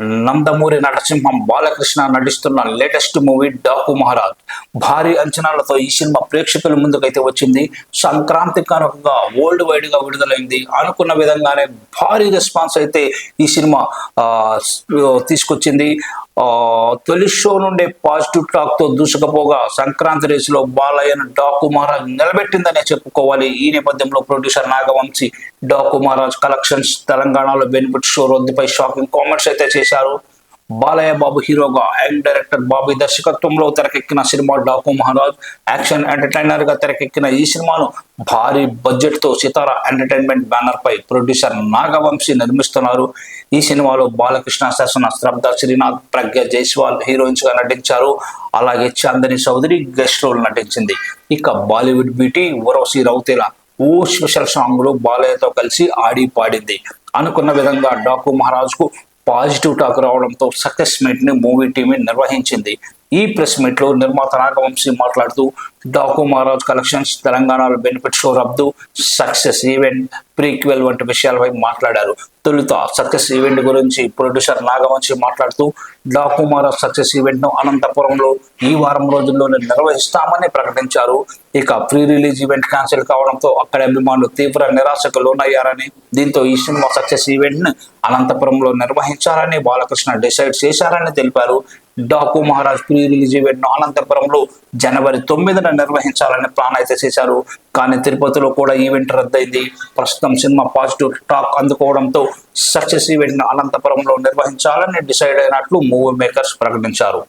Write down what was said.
నందమూరి నరసింహం బాలకృష్ణ నటిస్తున్న latest movie Daaku Maharaj. భారీ అంచనాలతో ఈ సినిమా ప్రేక్షకుల ముందుకైతే వచ్చింది. సంక్రాంతి కానుకగా వరల్డ్ వైడ్గా విడుదలైంది. అనుకున్న విధంగానే భారీ రెస్పాన్స్ అయితే ఈ సినిమా తీసుకొచ్చింది. తొలి షో నుండే పాజిటివ్ టాక్తో దూసుకుపోగా సంక్రాంతి రేసులో బాలయ్యను డాకు మహారాజ్ నిలబెట్టిందనే చెప్పుకోవాలి. ఈ నేపథ్యంలో ప్రొడ్యూసర్ నాగవంశీ డాకు మహారాజ్ కలెక్షన్స్ తెలంగాణలో బెనిఫిట్ షో రద్దుపై షాకింగ్ కామెంట్స్ అయితే చేశారు. బాలయ్య బాబు హీరోగా యంగ్ డైరెక్టర్ బాబు దర్శకత్వంలో తెరకెక్కిన సినిమా డాకు మహారాజ్ యాక్షన్ ఎంటర్టైనర్గా తెరకెక్కిన ఈ సినిమాను భారీ బడ్జెట్తో సితార ఎంటర్టైన్మెంట్ బ్యానర్ పై ప్రొడ్యూసర్ నాగవంశీ నిర్మిస్తున్నారు. ఈ సినిమాలో బాలకృష్ణ శాసన శ్రద్ధ శ్రీనాథ్ ప్రజ్ఞ జైస్వాల్ హీరోయిన్స్గా నటించారు. అలాగే చాందని చౌదరి గెస్ట్ రోల్ నటించింది. ఇక బాలీవుడ్ బ్యూటీ ఉరవశి రౌతేల ఓ స్పెషల్ సాంగ్లో బాలయ్యతో కలిసి ఆడి పాడింది. అనుకున్న విధంగా డాకు మహారాజ్కు పాజిటివ్ టాక్ రావడంతో సక్సెస్ మీట్ని మూవీ టీమే నిర్వహించింది. ఈ ప్రెస్ మీట్లో నిర్మాత నాగవంశీ మాట్లాడుతూ డాకు మహారాజ్ కలెక్షన్స్ తెలంగాణలో బెనిఫిట్ షో రబ్దు సక్సెస్ ఈవెంట్ ప్రీక్వెల్ వంటి విషయాలపై మాట్లాడారు. తొలుత సక్సెస్ ఈవెంట్ గురించి ప్రొడ్యూసర్ నాగవంశీ మాట్లాడుతూ డాకు మహారాజ్ సక్సెస్ ఈవెంట్ను అనంతపురంలో ఈ వారం రోజుల్లోనే నిర్వహిస్తామని ప్రకటించారు. ఇక ప్రీ రిలీజ్ ఈవెంట్ క్యాన్సిల్ కావడంతో అక్కడ అభిమానులు తీవ్ర నిరాశకు లోనయ్యారని దీంతో ఈ సినిమా సక్సెస్ ఈవెంట్ను అనంతపురంలో నిర్వహించాలని బాలకృష్ణ డిసైడ్ చేశారని తెలిపారు. డాకు మహారాజ్ ప్రీ రిలీజ్ ఈవెంట్ను అనంతపురంలో జనవరి తొమ్మిదిన నిర్వహించాలని ప్లాన్ అయితే చేశారు. కానీ తిరుపతిలో కూడా ఈవెంట్ రద్దయింది. ప్రస్తుతం సినిమా పాజిటివ్ టాక్ అందుకోవడంతో సక్సెస్ ఈవెంట్ను అనంతపురంలో నిర్వహించాలని డిసైడ్ అయినట్లు మూవీ మేకర్స్ ప్రకటించారు.